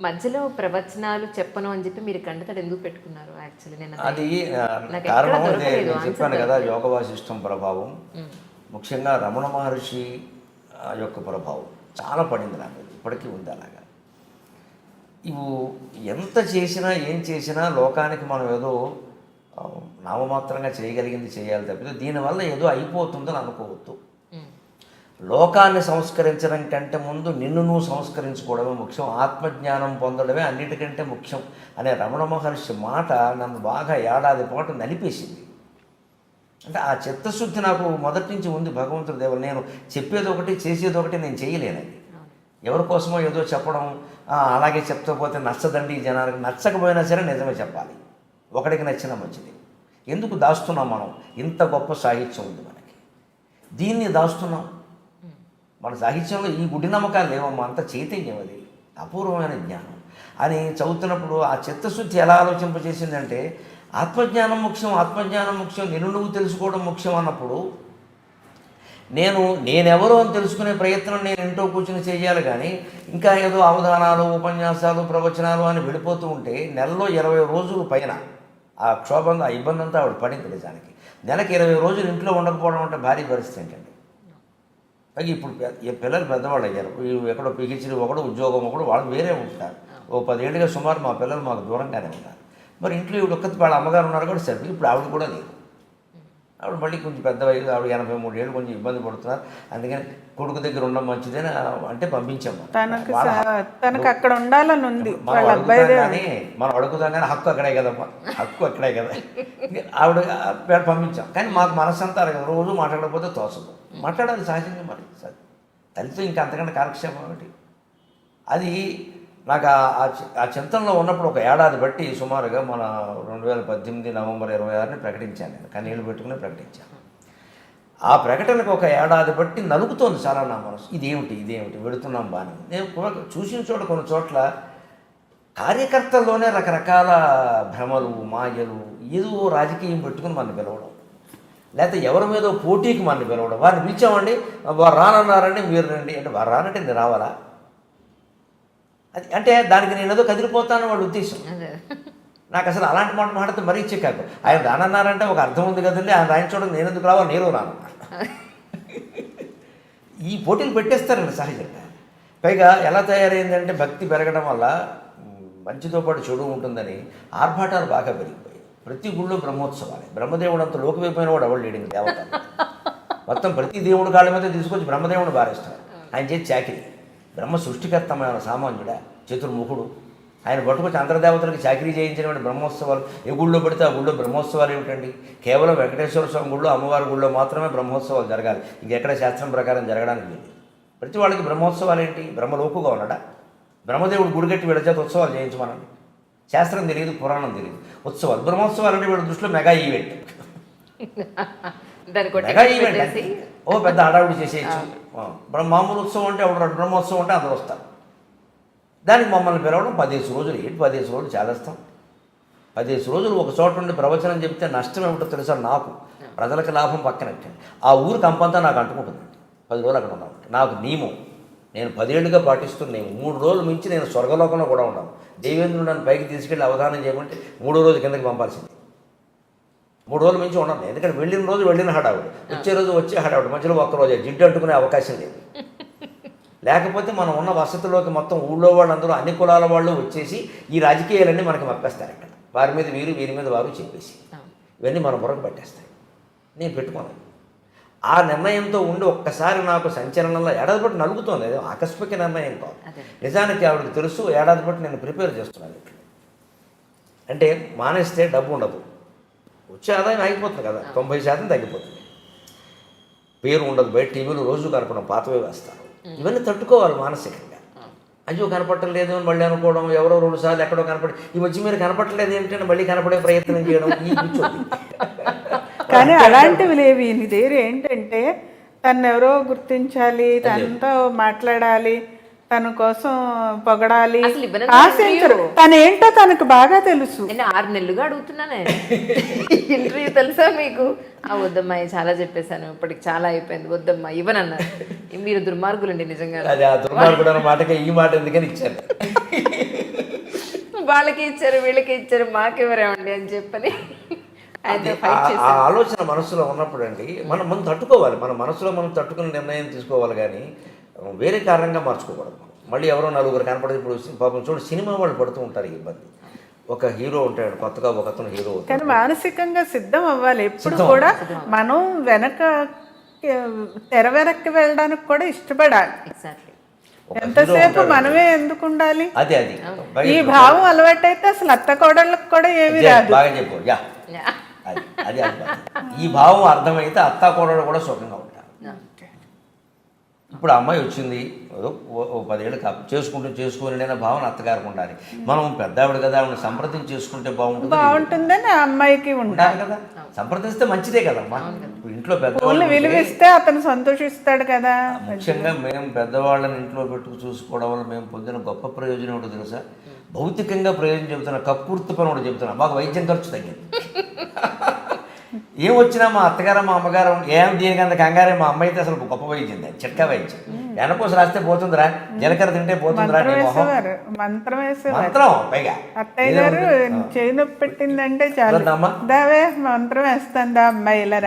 మధ్యలో ప్రవచనాలు చెప్పను అని చెప్పి మీరు కంటతడి ఎందుకు పెట్టుకున్నారు యాక్చువల్లీ నేను అది కారణం చెప్పాను కదా. యోగ వాసిష్టం ప్రభావం ముఖ్యంగా రమణ మహర్షి యొక్క ప్రభావం చాలా పడింది నాకు అది. ఇప్పటికీ ఉంది అలాగా ఇವು ఎంత చేసినా ఏం చేసినా లోకానికి మనం ఏదో నామమాత్రంగా చేయగలిగింది చేయాలి తప్పితే దీనివల్ల ఏదో అయిపోతుందని అనుకోవద్దు. లోకాన్ని సంస్కరించడం కంటే ముందు నిన్ను నువ్వు సంస్కరించుకోవడమే ముఖ్యం. ఆత్మజ్ఞానం పొందడమే అన్నిటికంటే ముఖ్యం అనే రమణ మహర్షి మాట నన్ను బాగా ఏడాది పాటు నలిపేసింది. అంటే ఆ చిత్తశుద్ధి నాకు మొదటి నుంచి ఉంది భగవంతుడి దేవుడు నేను చెప్పేది ఒకటి చేసేది ఒకటి నేను చేయలేనది ఎవరి కోసమో ఏదో చెప్పడం "ఆ, అలాగే చెప్తా పోతే నచ్చదండి ఈ జనానికి. నచ్చకపోయినా సరే నిజమే చెప్పాలి. ఒకడికి నచ్చిన మంచిది. ఎందుకు దాస్తున్నాం మనం? ఇంత గొప్ప సాహిత్యం ఉంది మనకి. దీన్ని దాస్తున్నాం. మన సాహిత్యంలో ఈ గుడి నమ్మకాలు లేవమ్మా అంత చైతన్యం అది. అపూర్వమైన జ్ఞానం. అని చదువుతున్నప్పుడు ఆ చిత్తశుద్ధి ఎలా ఆలోచింపజేసిందంటే ఆత్మజ్ఞానం ముఖ్యం ఆత్మజ్ఞానం ముఖ్యం నిన్ను నువ్వు తెలుసుకోవడం ముఖ్యం అన్నప్పుడు నేను నేనెవరో అని తెలుసుకునే ప్రయత్నం నేను ఇంట్లో కూర్చుని చేయాలి కానీ ఇంకా ఏదో అవధానాలు ఉపన్యాసాలు ప్రవచనాలు అని వెళ్ళిపోతూ ఉంటే నెలలో ఇరవై రోజులు పైన ఆ క్షోభం ఆ ఇబ్బంది అంతా ఆవిడ పడింది నిజానికి. నెలకి ఇరవై రోజులు ఇంట్లో ఉండకపోవడం అంటే భారీ పరిస్థితి ఏంటండి? పైగా ఇప్పుడు ఈ పిల్లలు పెద్దవాళ్ళు అయ్యారు. ఎక్కడో పిగిచ్చిన ఒకడు ఉద్యోగం ఒకడు వాళ్ళు వేరే ఉంటారు. ఓ పదేళ్ళుగా సుమారు మా పిల్లలు మాకు దూరంగానే ఉన్నారు. మరి ఇంట్లో ఇవి ఒక్కతి వాళ్ళ అమ్మగారు ఉన్నారు కూడా సరే ఇప్పుడు ఆవిడ కూడా లేదు. ఆవిడ మళ్ళీ కొంచెం పెద్ద వయసు ఆవిడ ఎనభై మూడు ఏళ్ళు కొంచెం ఇబ్బంది పడుతున్నారు. అందుకని కొడుకు దగ్గర ఉండడం మంచిదని అంటే పంపించాము. తనకు తనకు అక్కడ ఉండాలని ఉంది. మనం అడుగుతాం కానీ మనం హక్కు అక్కడే కదమ్మా. హక్కు అక్కడే కదా. ఆవిడ పేరు పంపించాం. కానీ మాకు మనసంతా రోజు మాట్లాడకపోతే తోచదు. మాట్లాడాలి సహజంగా మరి. సరే తల్లితో ఇంకా అంతకంటే కాలక్షేపం ఒకటి అది నాకు ఆ- ఆ చి- ఆ చింతనలో ఉన్నప్పుడు ఒక ఏడాది బట్టి సుమారుగా మన రెండు వేల పద్దెనిమిది నవంబర్ ఇరవై ఆరుని ప్రకటించాను నేను. కన్నీళ్ళు పెట్టుకుని ప్రకటించాను. ఆ ప్రకటనకు ఒక ఏడాది బట్టి నలుగుతోంది చాలా నా మనసు. ఇదేమిటి ఇదేమిటి వెళుతున్నాం బాగానే నేను చూసిన చోట కొన్ని చోట్ల కార్యకర్తల్లోనే రకరకాల భ్రమలు మాయలు ఏదో రాజకీయం పెట్టుకుని మన పిలవడం. లేకపోతే ఎవరి మీదో పోటీకి మన పిలవడం. వారిని పిలిచామండి వారు రానన్నారండి మీరు రండి. అంటే వారు రానంటే నేను రావాలా? అది అంటే దానికి నేను ఏదో కదిలిపోతాను వాడు ఉద్దేశం. నాకు అసలు అలాంటి మాట మాట్లాడితే మరీ చిక్కాకు ఆయన రానన్నారంటే ఒక అర్థం ఉంది కదండి ఆయన రాయించడం నేను ఎందుకు రావాలి నేను రాను ఈ పోటీలు పెట్టేస్తారండి సహజంగా. పైగా ఎలా తయారైందంటే భక్తి పెరగడం వల్ల మంచితో పాటు చెడు ఉంటుందని ఆర్భాటాలు బాగా పెరిగిపోయాయి. ప్రతి గుళ్ళో బ్రహ్మోత్సవాలే. బ్రహ్మదేవుడు అంత లోకమైపోయిన వాడు ఎవడు లేడింగ్ దేవత మొత్తం ప్రతి దేవుడి కాళ్ళ మీద తీసుకొచ్చి బ్రహ్మదేవుడు బారేస్తారు. ఆయన చేసి చాకిరి. బ్రహ్మ సృష్టికర్తమైన సామాన్యుడా చతుర్ముఖుడు. ఆయన పట్టుకొచ్చి అంతర్దేవతలకు చాకరీ చేయించిన బ్రహ్మోత్సవాలు ఏ గుళ్ళో పడితే ఆ గుళ్ళో బ్రహ్మోత్సవాలు ఏమిటండి? కేవలం వెంకటేశ్వర స్వామి గుళ్ళో అమ్మవారి గుళ్ళో మాత్రమే బ్రహ్మోత్సవాలు జరగాలి. ఇంకెక్కడ శాస్త్రం ప్రకారం జరగడానికి లేదు. ప్రతి వాళ్ళకి బ్రహ్మోత్సవాలు ఏంటి? బ్రహ్మలోకుగా ఉన్నాడా? బ్రహ్మదేవుడు గుడిగట్టి వీళ్ళ చేత ఉత్సవాలు చేయించమనండి. శాస్త్రం తెలియదు పురాణం తెలియదు. ఉత్సవాలు బ్రహ్మోత్సవాలు అంటే వీళ్ళ దృష్టిలో మెగా ఈవెంట్. మెగా ఈవెంట్ ఓ పెద్ద హడావుడి చేసేయచ్చు. బ్రహ్మామూలు ఉత్సవం అంటే ఒకడు బ్రహ్మోత్సవం అంటే అందరూ వస్తారు. దానికి మమ్మల్ని పిలవడం పదిహేను రోజులు ఏంటి పదిహేను రోజులు చేస్తాం పదిహేను రోజులు ఒక చోట నుండి ప్రవచనం చెప్తే నష్టం ఏమిటో తెలుసా నాకు? ప్రజలకు లాభం పక్కనట్టే ఆ ఊరు కంపంతా నాకు అంటుకుంటుందండి. పది రోజులు అక్కడ ఉన్నాం. నాకు నియమం నేను పదేళ్ళుగా పాటిస్తున్న. మూడు రోజులు మించి నేను స్వర్గలోకంలో కూడా ఉన్నాను దేవేంద్రుడు నన్ను పైకి తీసుకెళ్ళి అవధానం చేయమంటే మూడో రోజు కిందకి పంపాల్సింది. మూడు రోజుల మించి ఉండను ఎందుకంటే వెళ్ళిన రోజు వెళ్ళిన హడావుడు. వచ్చే రోజు వచ్చే హడావుడు. మధ్యలో ఒక్క రోజే. జిడ్డు అంటుకునే అవకాశం లేదు. లేకపోతే మనం ఉన్న వసతిలోకి మొత్తం ఊళ్ళో వాళ్ళందరూ అన్ని కులాల వాళ్ళు వచ్చేసి ఈ రాజకీయాలన్నీ మనకి మప్పేస్తారు ఇక్కడ. వారి మీద వీరు వీరి మీద వారు చెప్పేసి. ఇవన్నీ మన బుర్రకు పట్టేస్తాయి. నేను పెట్టుకోను. ఆ నిర్ణయంతో ఉండి ఒక్కసారి నాకు సంచలనంలో ఏడాది పాటు నలుగుతోంది. అది ఆకస్మిక నిర్ణయం కాదు. నిజానికి ఆవిడకి తెలుసు ఏడాది పాటు నేను ప్రిపేర్ చేస్తున్నాను అంటే మానేస్తే డబ్బు ఉండదు. వచ్చే ఆదాయం ఆగిపోతుంది కదా. తొంభై శాతం తగ్గిపోతుంది. పేరు ఉండదు. బయట టీవీలో రోజు కనపడం పాతవే వేస్తారు. ఇవన్నీ తట్టుకోవాలి మానసికంగా. అయ్యో కనపట్టలేదు అని మళ్ళీ అనుకోవడం ఎవరో రెండు సార్లు ఎక్కడో కనపడి ఈ మధ్య మీరు కనపట్టలేదు ఏంటంటే మళ్ళీ కనపడే ప్రయత్నం చేయడం ఈ కూర్చోండి. కానీ అలాంటివి లేవు. నీ దగ్గర ఏంటంటే తను ఎవరో గుర్తించాలి తనతో మాట్లాడాలి తన కోసం పొగడాలి. అసలు ఇవ్వనని ఆశించరు. తను ఏంటో తనకు బాగా తెలుసు. నేను ఆరు నెలలుగా అడుగుతున్నానే. ఇంటర్వ్యూ తెలుసా మీకు? ఆ వద్దమ్మా ఇది చాలా చెప్పేశాను. ఇప్పటికి చాలా అయిపోయింది. వద్దమ్మా ఇవ్వనన్నారు. మీరు దుర్మార్గులండి నిజంగా. అది ఆ దుర్మార్గుడు అన్న మాటకి ఈ మాట ఎందుకని ఇచ్చారు? వాళ్ళకి ఇచ్చారు వీళ్ళకి ఇచ్చారు మాకెవరేమండి అని చెప్పని. ఫైట్ ఆ ఆలోచన మనసులో ఉన్నప్పుడు అండి మనం మనం తట్టుకోవాలి. మన మనసులో మనం తట్టుకుని నిర్ణయం తీసుకోవాలి కానీ వేరే కారణంగా మార్చుకోకూడదు. మళ్ళీ ఎవరో నలుగురు కనపడదు ఇప్పుడు పాపం చూడు సినిమా వాళ్ళు పడుతూ ఉంటారు ఈ ఇబ్బంది. ఒక హీరో ఉంటాడు కొత్తగా ఒక అతను హీరో అవుతాడు. కానీ మానసికంగా సిద్ధం అవ్వాలి. ఎప్పుడు. కూడా మనం వెనక తెర వెనక్కి వెళ్ళడానికి కూడా ఇష్టపడాలి. ఎంతసేపు. మనమే ఎందుకు ఉండాలి? అదే అది. ఈ భావం అలవాటైతే అసలు అత్త కోడళ్ళకి కూడా ఏమీ అదే, రాదు. బాగా చెప్పు. యా. అది అది అర్థం. ఈ భావం అర్థమైతే అత్తా కోడలు కూడా సుఖంగా ఉంటారు. ఇప్పుడు ఆ అమ్మాయి వచ్చింది ఓ- పదేళ్ళు కాపు చేసుకుంటూ చేసుకుని అనే భావన అత్తగారికి ఉండాలి. మనం పెద్దావిడ కదా ఆవిడ సంప్రదించి చేసుకుంటే బాగుంటుంది బాగుంటుందని ఆ అమ్మాయికి ఉండాలి. కదా. సంప్రదిస్తే మంచిదే కదమ్మా. ఇప్పుడు ఇంట్లో ఉంటే, విలువిస్తే అతను సంతోషిస్తాడు కదా. ముఖ్యంగా మేము పెద్దవాళ్ళని ఇంట్లో పెట్టుకు చూసుకోవడం వల్ల మేము పొందిన గొప్ప ప్రయోజనం ఏంటో తెలుసా? భౌతికంగా ప్రయోజనం చెబుతున్నా కక్కుర్తి పని కూడా చెబుతున్నా. మాకు వైద్యం ఖర్చు తగ్గింది. ఏం వచ్చినా మా అత్తగారు మా అమ్మగారు ఏం దీనికంత కంగారే మా అమ్మ అయితే అసలు గొప్ప వైద్యం చిట్కా వైద్యం ఎనకోసం రాస్తే పోతుందిరా జీలకర్ర తింటే పోతుందిరా మంత్రం మంత్రం పైగా. అత్తయ్య గారు చేయి నొప్పి పెట్టిందంటే చాలు. దావే మంత్రం వేస్తుందా అమ్మాయి ఇలా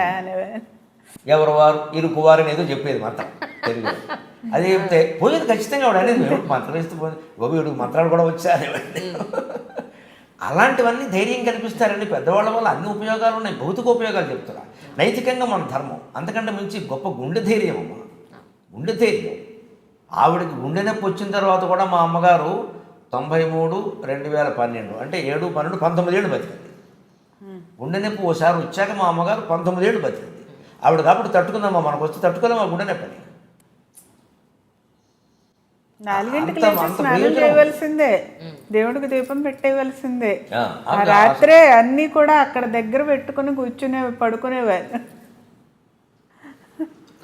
ఎవరు వారు? ఇరుకు వారు ఏదో చెప్పేది మంత్రం. తెలుగు. అది చెప్తే పోయేది ఖచ్చితంగా వాడు అనేది "ఎవడు మంత్రం వేస్తే పోయింది వీడికి మంత్రాలు కూడా వచ్చా అనేవాడిని అలాంటివన్నీ ధైర్యం కల్పిస్తారండి పెద్దవాళ్ళ వల్ల అన్ని ఉపయోగాలు ఉన్నాయి. భౌతిక ఉపయోగాలు చెప్తున్నా. నైతికంగా మన ధర్మం. అంతకంటే మించి గొప్ప గుండె ధైర్యం అమ్మ. గుండె ధైర్యం. ఆవిడకి గుండె నొప్పి వచ్చిన తర్వాత కూడా మా అమ్మగారు తొంభై మూడు రెండు వేల పన్నెండు అంటే ఏడు పన్నెండు పంతొమ్మిది ఏళ్ళు బతికింది. గుండె నొప్పి ఓసారి వచ్చాక మా అమ్మగారు పంతొమ్మిది ఏళ్ళు బతికింది. ఆవిడ కాబట్టి తట్టుకుందామా? మనకు వస్తే తట్టుకోలేమా గుండె నొప్పిని? నాలుగింటికి స్నానం. చేయవలసిందే. దేవుడికి దీపం పెట్టేయవలసిందే. ఆ, రాత్రే అన్ని కూడా అక్కడ దగ్గర పెట్టుకుని కూర్చునే పడుకునేవారు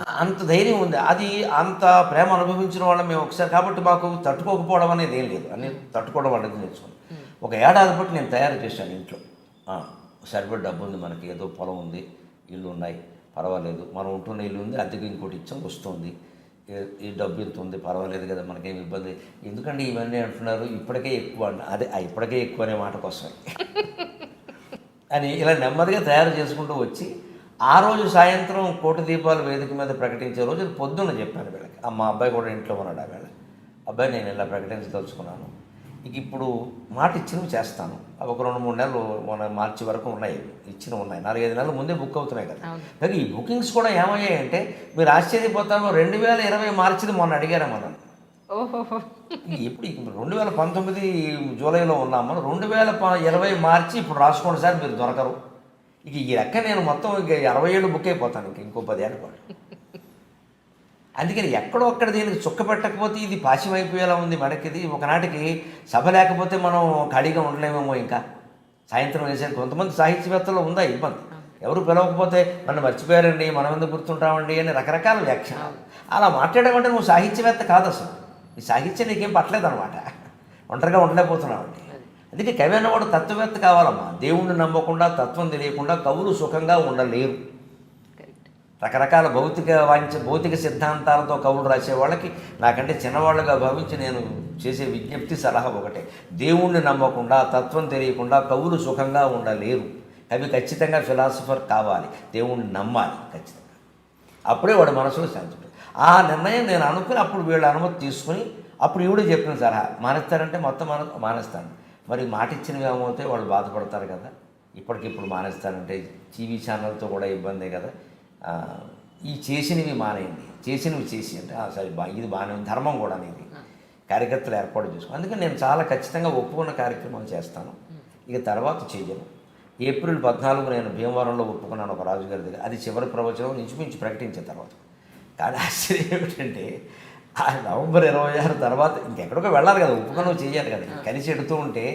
అంత ధైర్యం ఉంది. అది అంత ప్రేమ అనుభవించిన వాళ్ళం మేము ఒకసారి కాబట్టి మాకు తట్టుకోకపోవడం అనేది ఏం లేదు. అన్ని తట్టుకోవడం అనేది నేర్చుకున్నాం. ఒక ఏడాది బట్టి నేను తయారు చేశాను ఇంట్లో. ఆ, సరిపడే డబ్బు ఉంది మనకి. ఏదో పొలం ఉంది ఇల్లు ఉన్నాయి పర్వాలేదు. మనం ఉంటున్న ఇల్లు ఉంది అద్దెకి ఇంకోటి ఇచ్చాం వస్తుంది. ఈ- డబ్బు ఇంత ఉంది పర్వాలేదు కదా మనకేం ఇబ్బంది. ఎందుకంటే ఇవన్నీ అంటున్నారు? ఇప్పటికే ఎక్కువ అదే ఇప్పటికే ఎక్కువ అనే మాట కోసమే అని ఇలా నెమ్మదిగా తయారు చేసుకుంటూ వచ్చి ఆ రోజు సాయంత్రం కోటి దీపాలు వేదిక మీద ప్రకటించే రోజు పొద్దున్న చెప్పాను వీళ్ళకి. మా అబ్బాయి కూడా ఇంట్లో ఉన్నాడు ఆ వేళ అబ్బాయి నేను ఇలా ప్రకటించదలుచుకున్నాను. ఇక ఇప్పుడు మాట ఇచ్చినవి చేస్తాను. అవి ఒక రెండు మూడు నెలలు మన మార్చి వరకు ఉన్నాయి. ఇచ్చినవి ఉన్నాయి. నాలుగైదు నెలల ముందే బుక్ అవుతున్నాయి కదా. పైగా ఈ బుకింగ్స్ కూడా ఏమయ్యాయంటే మీరు ఆశ్చర్యపోతాను రెండు వేల ఇరవై మార్చిది మొన్న అడిగారు మనం ఓహో ఇప్పుడు రెండు వేల పంతొమ్మిది జూలైలో ఉన్నాము రెండు వేల ఇరవై మార్చి ఇప్పుడు రాసుకోండి సార్ మీరు దొరకరు. ఇక ఈ లెక్క నేను మొత్తం ఇక అరవై ఏళ్ళు బుక్ అయిపోతాను ఇంక ఇంకో పదేళ్ళ పాటు అందుకని ఎక్కడో అక్కడ దీనికి చుక్క పెట్టకపోతే ఇది పాశం అయిపోయేలా ఉంది మనకిది. ఒకనాటికి సభ లేకపోతే మనం ఖాళీగా ఉండలేమేమో ఇంకా. సాయంత్రం వేసే కొంతమంది సాహిత్యవేత్తలు ఉందా ఇబ్బంది. ఎవరు పిలవకపోతే నన్ను మర్చిపోయారండి మనం ఎందుకు గుర్తుంటామండి అని రకరకాల వ్యాఖ్యానాలు అలా మాట్లాడమంటే నువ్వు సాహిత్యవేత్త కాదు అసలు. ఈ సాహిత్యం నీకేం పట్టలేదు అనమాట ఒంటరిగా ఉండలేకపోతున్నావండి. అందుకే కవి అన్నవాడు తత్వవేత్త కావాలమ్మా. దేవుణ్ణి నమ్మకుండా తత్వం తెలియకుండా కవులు సుఖంగా ఉండలేరు. రకరకాల భౌతిక వాంఛ భౌతిక సిద్ధాంతాలతో కవులు రాసే వాళ్ళకి నాకంటే చిన్నవాళ్ళుగా భావించి నేను చేసే విజ్ఞప్తి సలహా ఒకటే. దేవుణ్ణి నమ్మకుండా తత్వం తెలియకుండా కవులు సుఖంగా ఉండలేరు. కవి ఖచ్చితంగా ఫిలాసఫర్ కావాలి. దేవుణ్ణి నమ్మాలి ఖచ్చితంగా. అప్పుడే వాడు మనసులో శాంతి ఆ నిర్ణయం నేను అనుకుని అప్పుడు వీళ్ళ అనుమతి తీసుకుని అప్పుడు ఈవిడ చెప్పిన సలహా మానేస్తారంటే మొత్తం మాన మానేస్తాను. మరి మాట ఇచ్చినవి ఏమవుతాయి? వాళ్ళు బాధపడతారు కదా. ఇప్పటికిప్పుడు మానేస్తానంటే టీవీ ఛానల్తో కూడా ఇబ్బందే కదా. ఈ చేసినవి మానేయండి. చేసినవి చేసి అంటే "ఆ, సరే బా ఇది బాగానే ఉంది ధర్మం కూడా ఇది కార్యకర్తలు ఏర్పాటు చేసుకో అందుకని నేను చాలా ఖచ్చితంగా ఒప్పుకున్న కార్యక్రమం చేస్తాను. ఇక తర్వాత చెయ్యను ఏప్రిల్ పద్నాలుగు నేను భీమవరంలో ఒప్పుకున్నాను ఒక రాజుగారి దగ్గర. అది చివరి ప్రవచనం ఇంచుమించు ప్రకటించిన తర్వాత. కానీ ఆశ్చర్యం ఏమిటంటే ఆ నవంబర్ ఇరవై ఆరు తర్వాత ఇంకెక్కడికో వెళ్ళాలి కదా ఒప్పుకొని చేయాలి కదా. కలిసి ఎడుతూ ఉంటే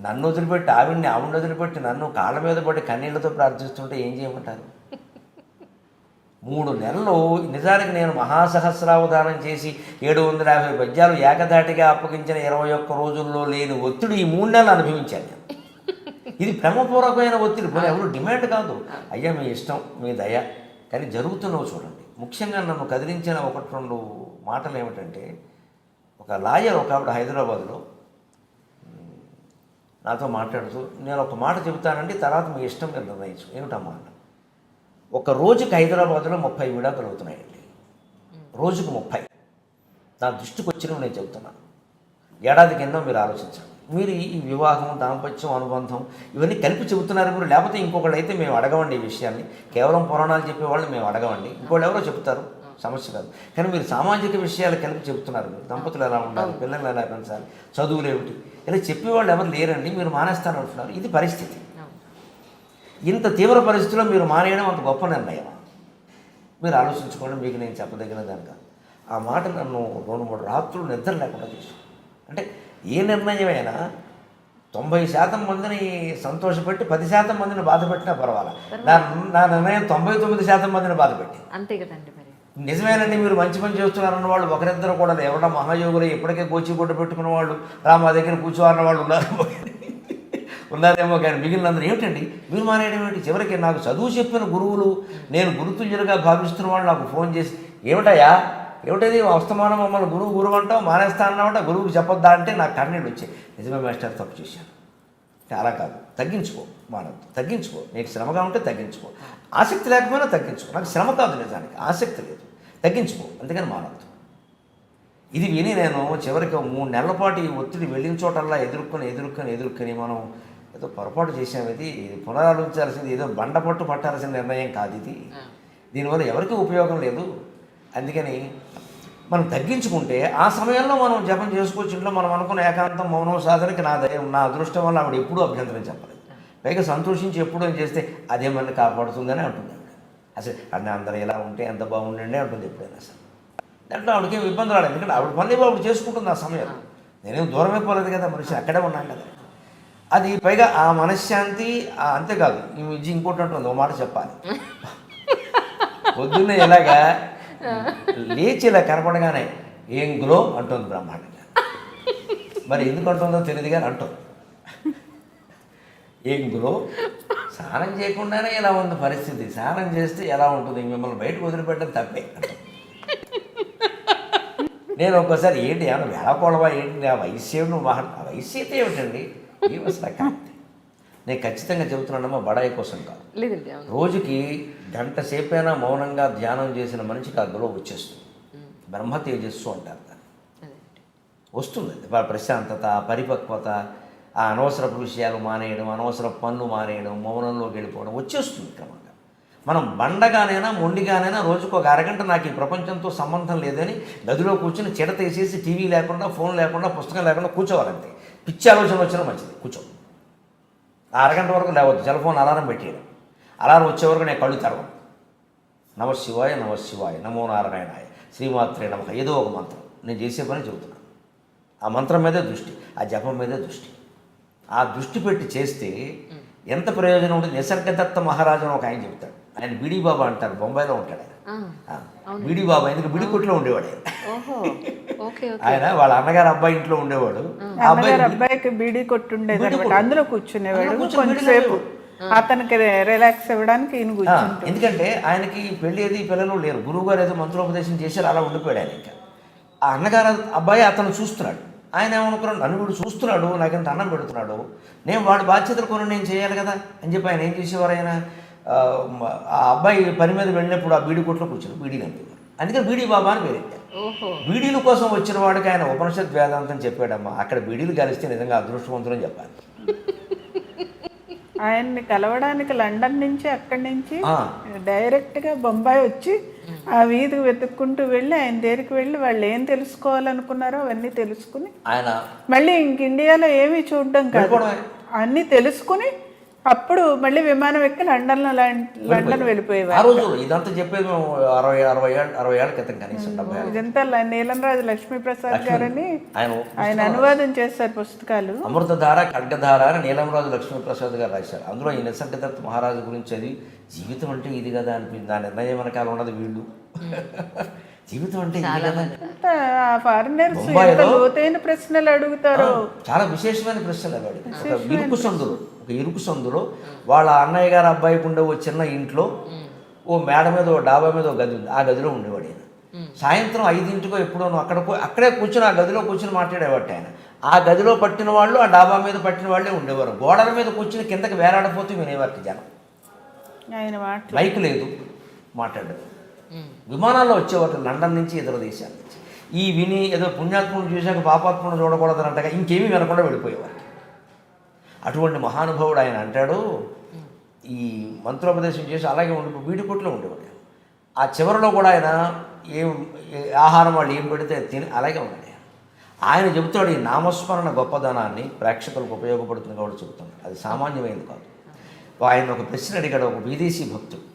నన్ను వదిలిపెట్టి ఆవిడ్ని ఆవిడని వదిలిపెట్టి నన్ను కాళ్ళ మీద పడి కన్నీళ్ళతో ప్రార్థిస్తుంటే ఏం చేయమంటారు? మూడు నెలలు నిజానికి నేను మహాసహస్రావధానం చేసి ఏడు వందల యాభై పద్యాలు ఏకధాటిగా అప్పగించిన ఇరవై ఒక్క రోజుల్లో లేని ఒత్తిడి ఈ మూడు నెలలు అనుభవించాను నేను. ఇది ప్రేమపూర్వకమైన ఒత్తిడి. పోనీ ఎవరు డిమాండ్ కాదు. అయ్యా మీ ఇష్టం మీ దయ. కానీ జరుగుతున్నవి చూడండి. ముఖ్యంగా నన్ను కదిలించిన ఒకటి రెండు మాటలు ఏమిటంటే ఒక లాయర్ ఒక ఆవిడ హైదరాబాద్లో నాతో మాట్లాడుతూ నేను ఒక మాట చెబుతానండి తర్వాత మీ ఇష్టం మీరు నిర్ణయించు. ఏమిటమ్మా అన్న ఒక రోజుకి హైదరాబాద్లో ముప్పై విడాకులు అవుతున్నాయండి. రోజుకు ముప్పై. నా దృష్టికి వచ్చినవి నేను చెబుతున్నాను ఏడాదికి ఎన్నో మీరు ఆలోచించండి. మీరు ఈ ఈ వివాహం దాంపత్యం అనుబంధం ఇవన్నీ కలిపి చెబుతున్నారు మీరు లేకపోతే ఇంకొకళ్ళు అయితే మేము అడగవండి ఈ విషయాన్ని. కేవలం పురాణాలు చెప్పేవాళ్ళు మేము అడగవండి ఇంకోళ్ళు ఎవరో చెప్తారు సమస్య కాదు. కానీ మీరు సామాజిక విషయాలు కలిపి చెబుతున్నారు మీరు. దంపతులు ఎలా ఉండాలి పిల్లలు ఎలా పెంచాలి చదువులు ఏమిటి? ఇలా చెప్పేవాళ్ళు ఎవరు లేరండి మీరు మానేస్తాను అంటున్నారు. ఇది పరిస్థితి. ఇంత తీవ్ర పరిస్థితిలో మీరు మానేయడం అంత గొప్ప నిర్ణయం. మీరు ఆలోచించుకోండి మీకు నేను చెప్పదగిన దానిక ఆ మాట నన్ను రెండు మూడు రాత్రులు నిద్ర లేకుండా చేశాను అంటే ఏ నిర్ణయమైనా తొంభై శాతం మందిని సంతోషపెట్టి పది శాతం మందిని బాధ పెట్టినా పర్వాలా? నా నా నిర్ణయం తొంభై తొమ్మిది శాతం మందిని బాధ పెట్టి అంతే కదండి మరి. నిజమేనండి మీరు మంచి పని చేస్తున్నారన్న వాళ్ళు ఒకరిద్దరు కూడా. ఎవరన్నా మహాయోగులు ఇప్పటికే గోచిగుడ్డ పెట్టుకున్న వాళ్ళు రా మా దగ్గర కూర్చోన్న వాళ్ళు ఉన్నారు. ఉన్నారేమో కానీ మిగిలినందరూ ఏమిటండి? మీరు మానేయడం ఏమిటి? చివరికి నాకు చదువు చెప్పిన గురువులు నేను గురుతుల్యులుగా భావిస్తున్న వాళ్ళు నాకు ఫోన్ చేసి ఏమిటయా ఏమిటది? అవస్తమానం మమ్మల్ని గురువు గురువు అంటావు మానేస్తా అంటే గురువుకి చెప్పొద్దా? అంటే నాకు కన్నీళ్ళు వచ్చాయి. నిజమే మాస్టర్ తప్పు చేశాను. అలా కాదు. తగ్గించుకో మానవద్దు తగ్గించుకో. నీకు శ్రమగా ఉంటే తగ్గించుకో. ఆసక్తి లేకపోయినా తగ్గించుకో. నాకు శ్రమ కాదు నిజానికి. ఆసక్తి లేదు. తగ్గించుకో. అందుకని మానవద్దు ఇది విని నేను చివరికి మూడు నెలల పాటు ఈ ఒత్తిడి వెళ్ళిన చోటల్లా ఎదుర్కొని ఎదుర్కొని ఎదుర్కొని మనం ఏదో పొరపాటు చేసాం ఇది పునరాలోచించాల్సింది ఏదో బండపట్టు పట్టాల్సిన నిర్ణయం కాదు ఇది. దీనివల్ల ఎవరికీ ఉపయోగం లేదు. అందుకని మనం తగ్గించుకుంటే ఆ సమయంలో మనం జపం చేసుకోవచ్చు. ఇంట్లో మనం అనుకున్న ఏకాంతం మౌనం సాధనకి నా దయ నా అదృష్టం వల్ల ఆవిడ ఎప్పుడూ అభ్యంతరం చెప్పలేదు. పైగా సంతోషించి ఎప్పుడూ ఏం చేస్తే అదే మన కాపాడుతుందని అంటుంది ఆవిడ. అసలు అన్న అందరూ ఇలా ఉంటే ఎంత బాగుండండి అంటుంది ఎప్పుడైనా అసలు దాంట్లో ఆవిడకి ఇబ్బంది రాలేదు. ఎందుకంటే ఆవిడ పని ఆవిడ చేసుకుంటుంది ఆ సమయంలో. నేనేం దూరం అయిపోలేదు కదా మనిషి అక్కడే ఉన్నాను కదా. అది పైగా ఆ మనశ్శాంతి అంతేకాదు ఈ విద్య ఇంకోటి అంటుంది మాట చెప్పాలి. పొద్దున్నే ఎలాగా లేచి ఇలా కనపడగానే ఏం గ్లో? అంటుంది బ్రహ్మాండంగా. మరి ఎందుకు అంటుందో తెలియదు కానీ అంటుంది. ఏం గ్లో? స్నానం చేయకుండానే ఇలా ఉంది పరిస్థితి. స్నానం చేస్తే ఎలా ఉంటుంది? మిమ్మల్ని బయటకు వదిలిపెట్టడం తప్పే. నేను ఒక్కోసారి ఏంటి ఏమన్నా వేళకోళవా ఏంటి? ఆ వయస్సు ఏమి నువ్వు మహా ఆ వయస్సు అయితే ఏమిటండి? ఈ కరెక్ట్ నేను ఖచ్చితంగా చెబుతున్నానమ్మా బడాయి కోసం కాదు. రోజుకి గంట సేపైనా మౌనంగా ధ్యానం చేసిన మనిషికి అందులో వచ్చేస్తుంది. బ్రహ్మ తేజస్సు అంటారు వస్తుంది ప్రశాంతత పరిపక్వత ఆ అనవసరపు విషయాలు మానేయడం అనవసరపు పనులు మానేయడం మౌనంలోకి వెళ్ళిపోవడం వచ్చేస్తుంది క్రమంగా. మనం బండగానైనా మొండిగానైనా రోజుకు ఒక అరగంట నాకు ఈ ప్రపంచంతో సంబంధం లేదని గదిలో కూర్చుని చిడత వేసేసి టీవీ లేకుండా ఫోన్ లేకుండా పుస్తకం లేకుండా కూర్చోవాలంతే. పిచ్చి ఆలోచన వచ్చినా మంచిది. కూర్చో. ఆ అరగంట వరకు లేవద్దు. సెల్ ఫోన్ అలారం పెట్టేయడం. అలారం వచ్చే వరకు నేను కళ్ళు తెరవను. నమ శివాయ నమ శివాయ నమో నారాయణాయ శ్రీమాత్రే నమః. ఏదో ఒక మంత్రం. నేను చేసే పని చెబుతున్నాను ఆ మంత్రం మీదే దృష్టి. ఆ జపం మీదే దృష్టి. ఆ దృష్టి పెట్టి చేస్తే ఎంత ప్రయోజనం ఉంటుంది? నిసర్గదత్త మహారాజు అని ఒక ఆయన చెప్తాడు ఆయన బిడి బాబా అంటారు. బొంబాయిలో ఉంటాడు ఆయన. బిడి బాబా. ఎందుకు? బిడి కొట్లో ఉండేవాడు ఆయన. ఆయన వాళ్ళ అన్నగారు అబ్బాయి ఇంట్లో ఉండేవాడు. ఆ. అబ్బాయి అమ్మగారు అబ్బాయికి బీడీ కొట్టుండేది బీడీ అనమాట. అందులో కూర్చునేవాడు. కొంచెంసేపు అతనికి రిలాక్స్ ఇవ్వడానికి ఈయన ఆ, కూర్చుంటాడు. ఎందుకంటే ఆయనకి పెళ్ళి ఏది పిల్లలు లేరు. గురువు గారు ఏదో మంత్రోపదేశం చేశారు అలా ఉండిపోయాడు ఆయన ఇంకా. ఆ అన్నగారు అబ్బాయి అతను చూస్తున్నాడు. ఆయన ఏమనుకున్నాడు? నన్ను వీడు చూస్తున్నాడు నాకు ఇంత అన్నం పెడుతున్నాడు. నేను వాడి బాధ్యతలు కొన్ని నేను చేయాలి కదా అని చెప్పి ఆయన ఏం చేసేవారు ఆయన? ఆ, అబ్బాయి పని మీద వెళ్ళినప్పుడు ఆ బీడీ కొట్లో కూర్చుని బీడీని అంపేవారు అందుకని బీడీ బాబా అని పేరు బీడీల కోసం వచ్చిన వాడికి ఆయన ఉపనిషత్ వేదాంతం చెప్పాడమ్మా అక్కడ బీడీలు కలిస్తే నిజంగా అదృష్టవంతులని చెప్పాలి ఆయన్ని కలవడానికి లండన్ నుంచి అక్కడి నుంచి ఆ. డైరెక్ట్గా బొంబాయి వచ్చి ఆ వీధికి వెతుక్కుంటూ వెళ్ళి ఆయన దగ్గరికి వెళ్ళి వాళ్ళు ఏం తెలుసుకోవాలనుకున్నారో అవన్నీ తెలుసుకుని ఆయన మళ్ళీ ఇంక ఇండియాలో ఏమీ చూడడం కాదు. అన్నీ తెలుసుకుని అప్పుడు మళ్ళీ విమానం ఎక్కి లండన్ ఆ వెళ్ళిపోయేవారు. రోజుల్లో ఇదంతా చెప్పేది మేము అరవై అరవై ఏళ్ళ అరవై ఏళ్ళ క్రితం కనీసం డెబ్బై ఏళ్ళ ఇదంతా ల- నీలంరాజు లక్ష్మీప్రసాద్ గారని ఆయన ఆయన అనువాదం చేస్తారు పుస్తకాలు. అమృతధార ఖడ్గధార అని నీలంరాజు లక్ష్మీప్రసాద్ గారు రాశారు. అందులో ఈ నిసర్గదత్ మహారాజు గురించి అది జీవితం అంటే ఇది కదా అనిపించింది దాని నిర్ణయం వెనకాల ఉన్నది వీళ్ళు. జీవితం అంటే ఇది కదా. అంతా ఆ ఫారినర్స్ ఎంత బొంబాయిలో- లోతైన ప్రశ్నలు అడుగుతారో. చాలా విశేషమైన ప్రశ్నలు అవి ఒక ఇరుకు సందులో. ఒక ఇరుకు సందులో వాళ్ళ అన్నయ్య గారు అబ్బాయికి ఉండే ఓ చిన్న ఇంట్లో ఓ మేడ మీద ఓ డాబా మీద ఓ గది ఉంది. ఆ గదిలో ఉండేవాడు ఆయన సాయంత్రం ఐదింటికో ఎప్పుడో అక్కడ అక్కడే కూర్చుని ఆ గదిలో కూర్చుని మాట్లాడేవాడు ఆయన. ఆ గదిలో పట్టిన వాళ్ళు ఆ డాబా మీద పట్టిన వాళ్ళే ఉండేవారు. గోడల మీద కూర్చుని కిందకి వేలాడిపోతూ వినేవారు జనం. మైక్ లేదు మాట్లాడదు విమానాల్లో వచ్చేవారు లండన్ నుంచి ఇతర దేశాల నుంచి. ఈ విని ఏదో పుణ్యాత్ముడు చూశాక పాపాత్ముడు చూడకూడదన్నట్టుగా ఇంకేమీ వినకుండా వెళ్ళిపోయేవారు. అటువంటి మహానుభావుడు ఆయన అంటాడు ఈ మంత్రోపదేశం చేసి అలాగే ఉండి వీడికొట్లో ఉండేవాడు. ఆ చివరిలో కూడా ఆయన ఏం ఏ- ఆహారం వాళ్ళు ఏం పెడితే తిని అలాగే ఉన్నాడు ఆయన. ఆయన చెబుతాడు ఈ నామస్మరణ గొప్పదనాన్ని ప్రేక్షకులకు ఉపయోగపడుతుంది కాబట్టి చెబుతున్నాడు. అది సామాన్యమైనది కాదు. ఆయన ఒక ప్రశ్న అడిగాడు ఒక విదేశీ భక్తుడు.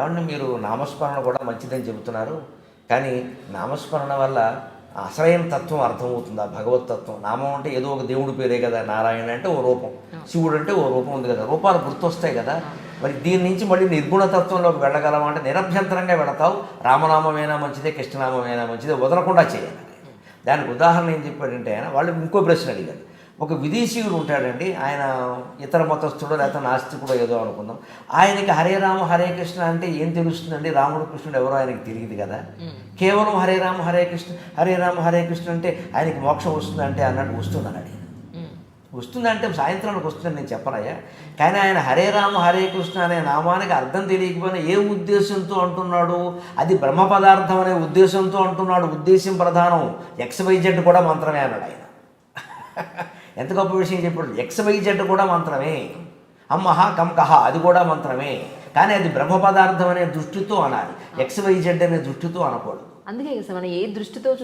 ఏమన్నా మీరు నామస్మరణ కూడా మంచిదని చెబుతున్నారు కానీ నామస్మరణ వల్ల అసలైన తత్వం అర్థమవుతుందా. భగవత్ తత్వం. నామం అంటే ఏదో ఒక దేవుడి పేరే కదా నారాయణ అంటే ఓ రూపం. శివుడు అంటే ఓ రూపం ఉంది కదా. రూపాలు గుర్తొస్తాయి కదా. మరి దీని నుంచి మళ్ళీ నిర్గుణ తత్వంలోకి వెళ్ళగలమా అంటే నిరభ్యంతరంగా వెళతావు. రామనామమైనా మంచిదే కృష్ణనామమైనా మంచిదే వదలకుండా చేయాలి. దానికి ఉదాహరణ ఏం చెప్పాడంటే ఆయన వాళ్ళు ఇంకో ప్రశ్న అడిగారు. ఒక విదేశీయుడు ఉంటాడండి. ఆయన ఇతర మతస్థుడో లేకపోతే నాస్తికుడో ఏదో అనుకుందాం. ఆయనకి హరే రామ హరే కృష్ణ అంటే ఏం తెలుస్తుందండి? రాముడు కృష్ణుడు ఎవరో ఆయనకి తెలియదు కదా. కేవలం హరే రామ హరే కృష్ణ హరే రామ హరే కృష్ణ అంటే ఆయనకి మోక్షం వస్తుందంటే అన్నట్టు వస్తుందని అడిగాను వస్తుందంటే సాయంత్రానికి వస్తుందని నేను చెప్పనయ్యా. కానీ ఆయన హరే రామ హరే కృష్ణ అనే నామానికి అర్థం తెలియకపోయినా ఏ ఉద్దేశంతో అంటున్నాడు? అది బ్రహ్మ పదార్థం అనే ఉద్దేశంతో అంటున్నాడు. ఉద్దేశం ప్రధానం. ఎక్స్వైజెడ్ కూడా మంత్రమే అన్నాడు ఆయన. ఎంత గొప్ప విషయం చెప్పాడు? ఎక్స్వైజెడ్ కూడా మంత్రమే. అమ్మహ కం కహ అది కూడా మంత్రమే. కానీ అది బ్రహ్మ పదార్థం అనే దృష్టితో అనాలి. ఎక్స్వైజెడ్ అనే దృష్టితో అనకూడదు. అందుకే కదా మనం ఏ దృష్టితో.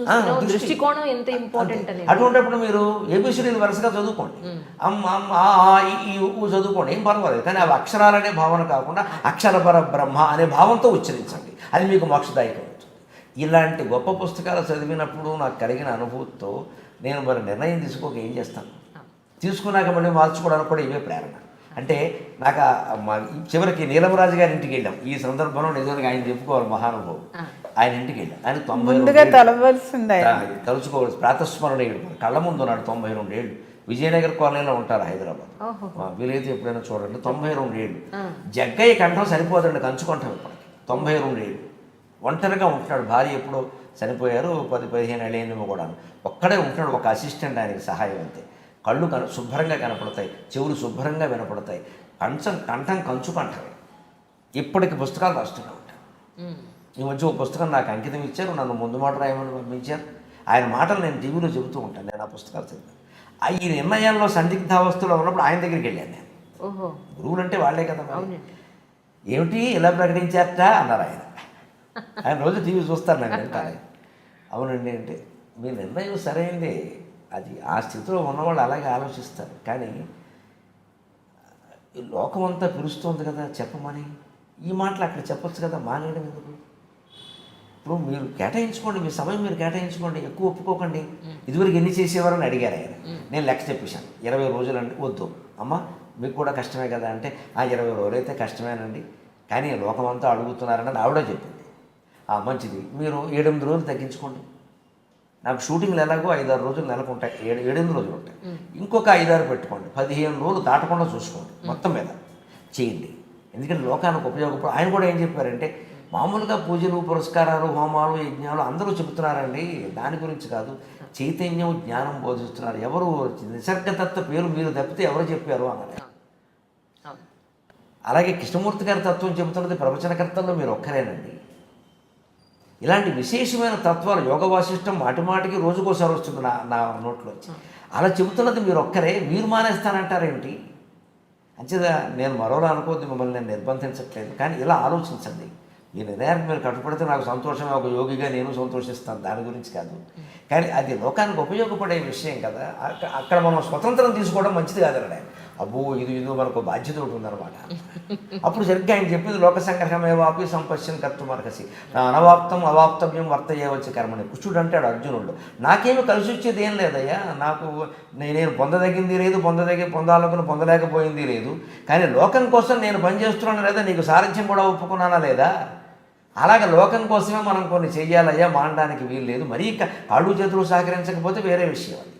దృష్టికోణం ఎంత ఇంపార్టెంట్ అనేది. అటువంటిప్పుడు మీరు ఏబిసిడీలు వరుసగా చదువుకోండి. అమ్మ ఆ, ఆ, ఈ, చదువుకోండి. ఏం పర్వాలేదు. కానీ అవి అక్షరాలనే భావన కాకుండా అక్షరపర బ్రహ్మ అనే భావంతో ఉచ్చరించండి. అది మీకు మోక్షదాయకం అవుతుంది. ఇలాంటి గొప్ప పుస్తకాలు చదివినప్పుడు నాకు కలిగిన అనుభూతితో నేను మరి నిర్ణయం తీసుకోక ఏం చేస్తాను? తీసుకున్నాక మళ్ళీ మార్చుకోవడానికి కూడా ఇవే ప్రేరణ అంటే నాకు చివరికి నీలమరాజు గారి ఇంటికి వెళ్ళాం. ఈ సందర్భంలో నిజంగా ఆయన చెప్పుకోవాలి మహానుభావుడు. ఆయన ఇంటికి వెళ్ళాం. ఆయన తొంభై తలుచుకోవాలి. ప్రాతస్మరణీయుడు కళ్ళ ముందు ఉన్నాడు తొంభై రెండు ఏళ్ళు. విజయనగర్ కాలనీలో ఉంటారు హైదరాబాద్. వీలైతే ఎప్పుడైనా చూడండి. తొంభై రెండు ఏళ్ళు. జగ్గయ్య కంఠం సరిపోదండి కంచుకుంటాం ఇప్పటికి. తొంభై రెండు ఏళ్ళు. ఒంటరిగా ఉంటున్నాడు. భార్య ఎప్పుడో చనిపోయారు. పది పదిహేను ఏళ్ళేమో కూడా ఒక్కడే ఉంటున్నాడు. ఒక అసిస్టెంట్ ఆయనకి సహాయం అంతే. కళ్ళు కన శుభ్రంగా కనపడతాయి చెవులు శుభ్రంగా వినపడతాయి. కంచం కంఠం కంచు కంఠమే ఇప్పటికి పుస్తకాలు రాస్తూనే ఉంటాను ఈ మధ్య ఒక పుస్తకం నాకు అంకితం ఇచ్చారు నన్ను ముందు మాట రాయమని పంపించారు. ఆయన మాటలు నేను టీవీలో చెబుతూ ఉంటాను నేను ఆ పుస్తకాలు చదివాను. ఈ నిర్ణయాల్లో సందిగ్ధావస్థలో ఉన్నప్పుడు ఆయన దగ్గరికి వెళ్ళాను నేను. ఓహో. గురువులు అంటే వాళ్ళే కదా ఏమిటి ఇలా ప్రకటించారట? అన్నారు ఆయన. ఆయన రోజు టీవీ చూస్తారు వింటాను అవునండి అంటే మీ నిర్ణయం సరైందే. అది ఆ స్థితిలో ఉన్నవాళ్ళు అలాగే ఆలోచిస్తారు. కానీ ఈ లోకం అంతా పిలుస్తోంది కదా చెప్పమని. ఈ మాటలు అక్కడ చెప్పొచ్చు కదా మానేయడం ఎందుకు? ఇప్పుడు మీరు కేటాయించుకోండి మీ సమయం మీరు కేటాయించుకోండి ఎక్కువ ఒప్పుకోకండి. ఇదివరకు ఎన్ని చేసేవారని అడిగారు ఆయన. నేను లెక్క చెప్పేశాను. ఇరవై రోజులు అంటే వద్దు. అమ్మ మీకు కూడా కష్టమే కదా అంటే ఆ ఇరవై రోజులు అయితే కష్టమేనండి. కానీ లోకం అంతా అడుగుతున్నారని ఆవిడ చెప్పింది. ఆ మంచిది. మీరు ఏడెనిమిది రోజులు తగ్గించుకోండి. నాకు షూటింగ్లు ఎలాగో ఐదారు రోజులు నెలకు ఉంటాయి ఏడు ఏడెనిమిది రోజులు ఉంటాయి. ఇంకొక ఐదారు పెట్టుకోండి. పదిహేను రోజులు దాటకుండా చూసుకోండి. మొత్తం మీద చేయండి. ఎందుకంటే లోకానికి ఉపయోగపడు ఆయన కూడా ఏం చెప్పారంటే మామూలుగా పూజలు పురస్కారాలు హోమాలు యజ్ఞాలు అందరూ చెబుతున్నారండి. దాని గురించి కాదు. చైతన్యం జ్ఞానం బోధిస్తున్నారు. ఎవరు నిసర్గతత్వ పేరు మీరు తప్పితే ఎవరు చెప్పారు అవును. అలాగే కృష్ణమూర్తి గారి తత్వం చెబుతున్నది ప్రవచనకర్తల్లో మీరు ఒక్కరేనండి. ఇలాంటి విశేషమైన తత్వాలు యోగ వాసిష్టం మాటి మాటికి రోజుకోసారి వస్తుంది నా నా నోట్లోంచి అలా చెబుతున్నది మీరు ఒక్కరే మీరు మానేస్తానంటారేంటి అంచేదా నేను మరోలా అనుకోవద్దు మిమ్మల్ని నేను నిర్బంధించట్లేదు. కానీ ఇలా ఆలోచించండి. ఈ నిర్ణయానికి మీరు కట్టుబడితే నాకు సంతోషమే ఒక యోగిగా నేను సంతోషిస్తాను. దాని గురించి కాదు. కానీ అది లోకానికి ఉపయోగపడే విషయం కదా. అక్కడ మనం స్వతంత్రం తీసుకోవడం మంచిది కాదండి ఆయన. అబ్బో ఇది ఇది మనకు బాధ్యత ఒకటి ఉందన్నమాట అప్పుడు సరిగ్గా ఆయన చెప్పింది లోక సంగ్రహమే వాపి సంపశ్యం కర్తం మరకసి అనవాప్తం అవాప్తవ్యం వర్తయ్యవచ్చి కర్మని కుష్ఠుడు అంటాడు అర్జునుడు నాకేమి కలిసి వచ్చేది ఏం లేదయ్యా? నాకు నేను పొందదగింది లేదు పొందదగి పొందాలనుకుని పొందలేకపోయింది లేదు. కానీ లోకం కోసం నేను పనిచేస్తున్నాను లేదా? నీకు సారథ్యం కూడా ఒప్పుకున్నానా లేదా? అలాగే లోకం కోసమే మనం కొన్ని చెయ్యాలయ్యా మానడానికి వీలు లేదు. మరీ కాళ్ళు చేతులు సహకరించకపోతే వేరే విషయం అది.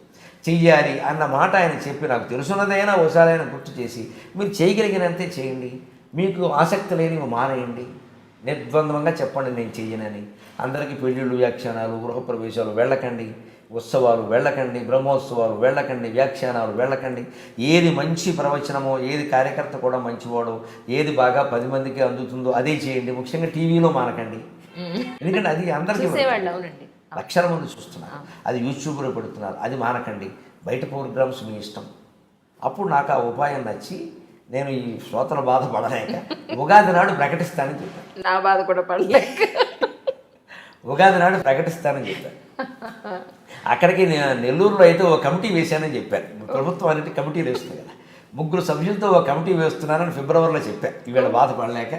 చెయ్యాలి అన్న మాట ఆయన చెప్పి నాకు తెలుసున్నదైనా ఒకసారైనా గుర్తు చేసి మీరు చేయగలిగినంతే చేయండి. మీకు ఆసక్తి లేనివి మానేయండి నిర్బంధంగా చెప్పండి నేను చెయ్యనని. అందరికీ పెళ్ళిళ్ళు వ్యాఖ్యానాలు గృహప్రవేశాలు వెళ్ళకండి. ఉత్సవాలు వెళ్ళకండి. బ్రహ్మోత్సవాలు వెళ్ళకండి. వ్యాఖ్యానాలు వెళ్ళకండి. ఏది మంచి ప్రవచనమో ఏది కార్యకర్త కూడా మంచివాడో ఏది బాగా పది మందికి అందుతుందో అదే చేయండి. ముఖ్యంగా టీవీలో మానకండి. ఎందుకంటే అది అందరికీ లక్షల మంది చూస్తున్నారు. అది యూట్యూబ్లో పెడుతున్నారు. అది మానకండి. బయట ప్రోగ్రామ్స్ మీ ఇష్టం. అప్పుడు నాకు ఆ ఉపాయం నచ్చి నేను ఈ శ్రోతల బాధ పడలేక ఉగాది నాడు ప్రకటిస్తానని చెప్పాను నా బాధ కూడా పడలేక. ఉగాది నాడు ప్రకటిస్తానని చెప్పాను అక్కడికి నేను నెల్లూరులో అయితే ఒక కమిటీ వేశానని చెప్పాను ప్రభుత్వం అనేది కమిటీలు వేస్తుంది కదా. ముగ్గురు సభ్యులతో ఒక కమిటీ వేస్తున్నానని ఫిబ్రవరిలో చెప్పాను ఈవేళ బాధపడలేక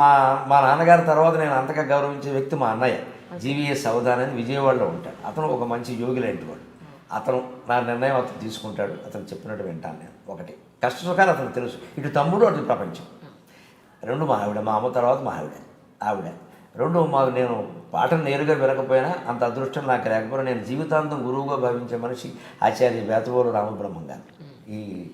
మా మా నాన్నగారి తర్వాత నేను అంతగా గౌరవించే వ్యక్తి మా అన్నయ్య. జీవీఎస్ అవధాన్ విజయవాడలో ఉంటాడు. అతను ఒక మంచి యోగి లాంటి వాడు. అతను నా నిర్ణయం అతను తీసుకుంటాడు. అతను చెప్పినట్టు వింటాను నేను. ఒకటి. కష్టసుఖాలు అతను తెలుసు. ఇటు తమ్ముడు అటు ప్రపంచం. రెండు మా ఆవిడ మా అమ్మ తర్వాత మా ఆవిడ. ఆవిడ. రెండు మా నేను పాటను నేరుగా వినకపోయినా అంత అదృష్టం నాకు లేకపోయినా నేను జీవితాంతం గురువుగా భావించే మనిషి ఆచార్య వేతవోలు రామబ్రహ్మం గారు. ఈ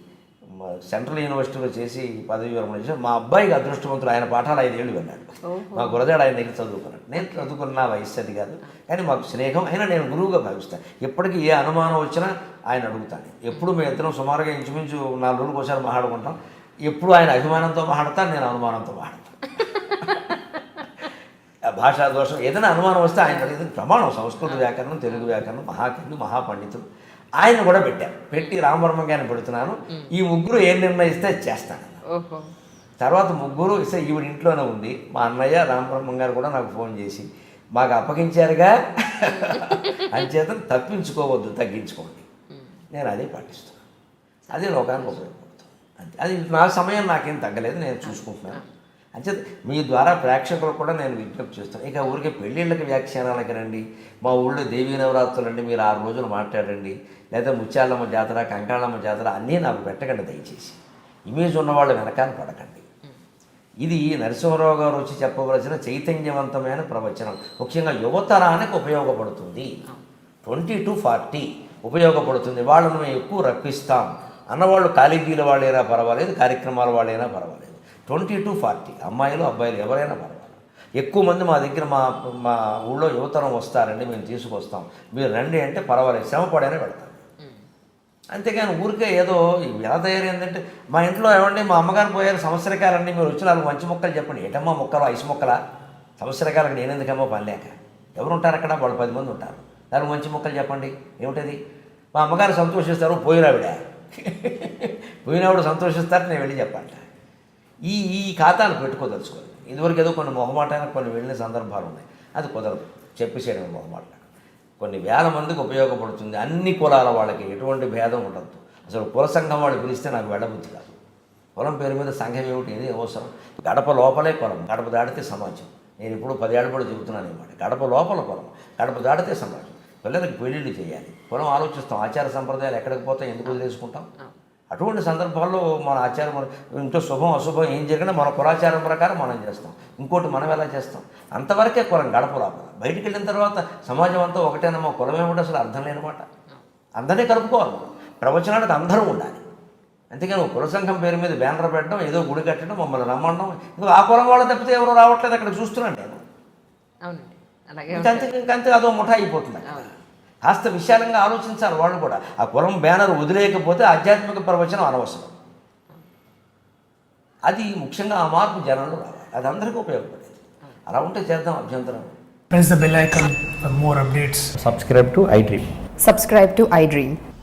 సెంట్రల్ యూనివర్సిటీలో చేసి పదవి విరమణ చేసి మా అబ్బాయికి అదృష్టవంతుడు. ఆయన పాఠాలు ఐదేళ్ళు విన్నాడు. మా గురజాడు ఆయన దగ్గర చదువుకున్నాడు. నేను చదువుకున్న వయస్సు అది కాదు. కానీ మాకు స్నేహం అయినా నేను గురువుగా భావిస్తాను. ఎప్పటికీ ఏ అనుమానం వచ్చినా ఆయన అడుగుతాను ఎప్పుడు మేము ఇద్దరం సుమారుగా ఇంచుమించు నాలుగు రోజులకు ఒకసారి మాట్లాడుకుంటాం. ఎప్పుడు ఆయన అభిమానంతో మాట్లాడతాను నేను అనుమానంతో మాట్లాడతాను. భాషా దోషం. ఏదైనా అనుమానం వస్తే ఆయన ప్రమాణం సంస్కృత వ్యాకరణం తెలుగు వ్యాకరణం మహాకవి మహాపండితుడు ఆయన కూడా పెట్టాను పెట్టి రామవర్మ గారిని పెడుతున్నాను. ఈ ముగ్గురు ఏం నిర్ణయిస్తే చేస్తాను. తర్వాత ముగ్గురు ఇస్తే ఈవిడ ఇంట్లోనే ఉంది. మా అన్నయ్య రామబ్రహ్మం గారు కూడా నాకు ఫోన్ చేసి మాకు అప్పగించారుగా. అంచేత తప్పించుకోవద్దు తగ్గించుకోండి. నేను అదే పాటిస్తున్నాను. అదే లోకానికి ఉపయోగపడుతుంది. అంతే. అది నా సమయం నాకేం తగ్గలేదు నేను చూసుకుంటున్నాను. అంచేది మీ ద్వారా ప్రేక్షకులు కూడా నేను విజ్ఞప్తి చేస్తాను. ఇక ఊరికే పెళ్ళిళ్ళకి వ్యాఖ్యానాలకి రండి. మా ఊళ్ళో దేవీ నవరాత్రులు అండి మీరు ఆరు రోజులు మాట్లాడండి. లేదా ముత్యాలమ్మ జాతర కంకాళమ్మ జాతర అన్నీ నాకు పెట్టకండి దయచేసి. ఇమేజ్ ఉన్నవాళ్ళు వెనకాల పడకండి. ఇది నరసింహరావు గారు వచ్చి చెప్పవలసిన చైతన్యవంతమైన ప్రవచనం. ముఖ్యంగా యువతరానికి ఉపయోగపడుతుంది. ట్వంటీ టు ఫార్టీ ఉపయోగపడుతుంది. వాళ్ళను మేము ఎక్కువ రప్పిస్తాం. అన్నవాళ్ళు కాలేజీల వాళ్ళైనా పర్వాలేదు కార్యక్రమాల వాళ్ళైనా పర్వాలేదు. ట్వంటీ టు ఫార్టీ అమ్మాయిలు అబ్బాయిలు ఎవరైనా పర్వాలేదు. ఎక్కువ మంది మా దగ్గర మా మా ఊళ్ళో యువతరం వస్తారండి మేము తీసుకొస్తాం. మీరు రండి అంటే పర్వాలేదు శ్రమ పడైనా పెడతాం అంతేగాని ఊరికే ఏదో ఎలా తయారైందంటే మా ఇంట్లో ఏమండి మా అమ్మగారు పోయారు సంవత్సరకాలండి మీరు వచ్చి నాలుగు మంచి మొక్కలు చెప్పండి. ఏటమ్మా మొక్కలు ఐసు మొక్కలా? సంవత్సరకాలకు నేను ఎందుకమ్మా పని లేక? ఎవరు ఉంటారు అక్కడ? వాళ్ళు పది మంది ఉంటారు. నాలుగు మంచి మొక్కలు చెప్పండి. ఏమిటది? మా అమ్మగారు సంతోషిస్తారు పోయినావిడ పోయినావిడ సంతోషిస్తారు నేను వెళ్ళి చెప్పంట. ఈ ఈ ఖాతాను పెట్టుకోదలుచుకోవాలి ఇదివరకు ఏదో కొన్ని మొహమాటానికి కొన్ని వెళ్ళిన సందర్భాలు ఉన్నాయి. అది కుదరదు. చెప్పేసేయడం మొహమాట. కొన్ని వేల మందికి ఉపయోగపడుతుంది. అన్ని కులాల వాళ్ళకి ఎటువంటి భేదం ఉండదు. అసలు కుల సంఘం వాళ్ళు పిలిస్తే నాకు వెళ్ళబుద్ధి కాదు. కులం పేరు మీద సంఘం ఏమిటి? ఇది అవసరం. గడప లోపలే కులం. గడప దాటితే సమాజం. నేను ఇప్పుడు పదేళ్ళ కూడా చెబుతున్నాను అనమాట గడప లోపల కులం. గడప దాటితే సమాజం. పిల్లలకు పెళ్ళిళ్ళు చేయాలి. కులం ఆలోచిస్తాం. ఆచార సంప్రదాయాలు ఎక్కడికి పోతాయి? ఎందుకు వదిలేసుకుంటాం? అటువంటి సందర్భాల్లో మన ఆచారం ఇంట్లో శుభం అశుభం ఏం జరిగినా మన కులాచారం ప్రకారం మనం చేస్తాం. ఇంకోటి మనం ఎలా చేస్తాం? అంతవరకే కులం గడప లోపల. బయటికి వెళ్ళిన తర్వాత సమాజం అంతా ఒకటేనమ్మా కులం ఏమిటి అసలు అర్థం లేనమాట. అందరినీ కలుపుకోవాలి మనం. ప్రవచనానికి అందరూ ఉండాలి. అంతేగాని ఒక కుల సంఘం పేరు మీద బ్యానర్ పెట్టడం ఏదో గుడి కట్టడం మమ్మల్ని రమ్మడం. ఇంకో ఆ కులం వాళ్ళు తప్పితే ఎవరు రావట్లేదు అక్కడ చూస్తున్నాను నేను. ఇంకంతే ఇంకంతే అదో ముఠా అయిపోతుంది. కాస్త విశాలంగా ఆలోచించాలి వాళ్ళు కూడా. ఆ కులం బ్యానర్ వదిలేయకపోతే ఆధ్యాత్మిక ప్రవచనం అనవసరం. అది ముఖ్యంగా ఆ మార్పు జనంలో రావాలి. అది అందరికీ ఉపయోగపడేది. అలా ఉంటే చేద్దాం అభ్యంతరం. Press the bell icon for more updates. Subscribe to iDream Subscribe to iDream.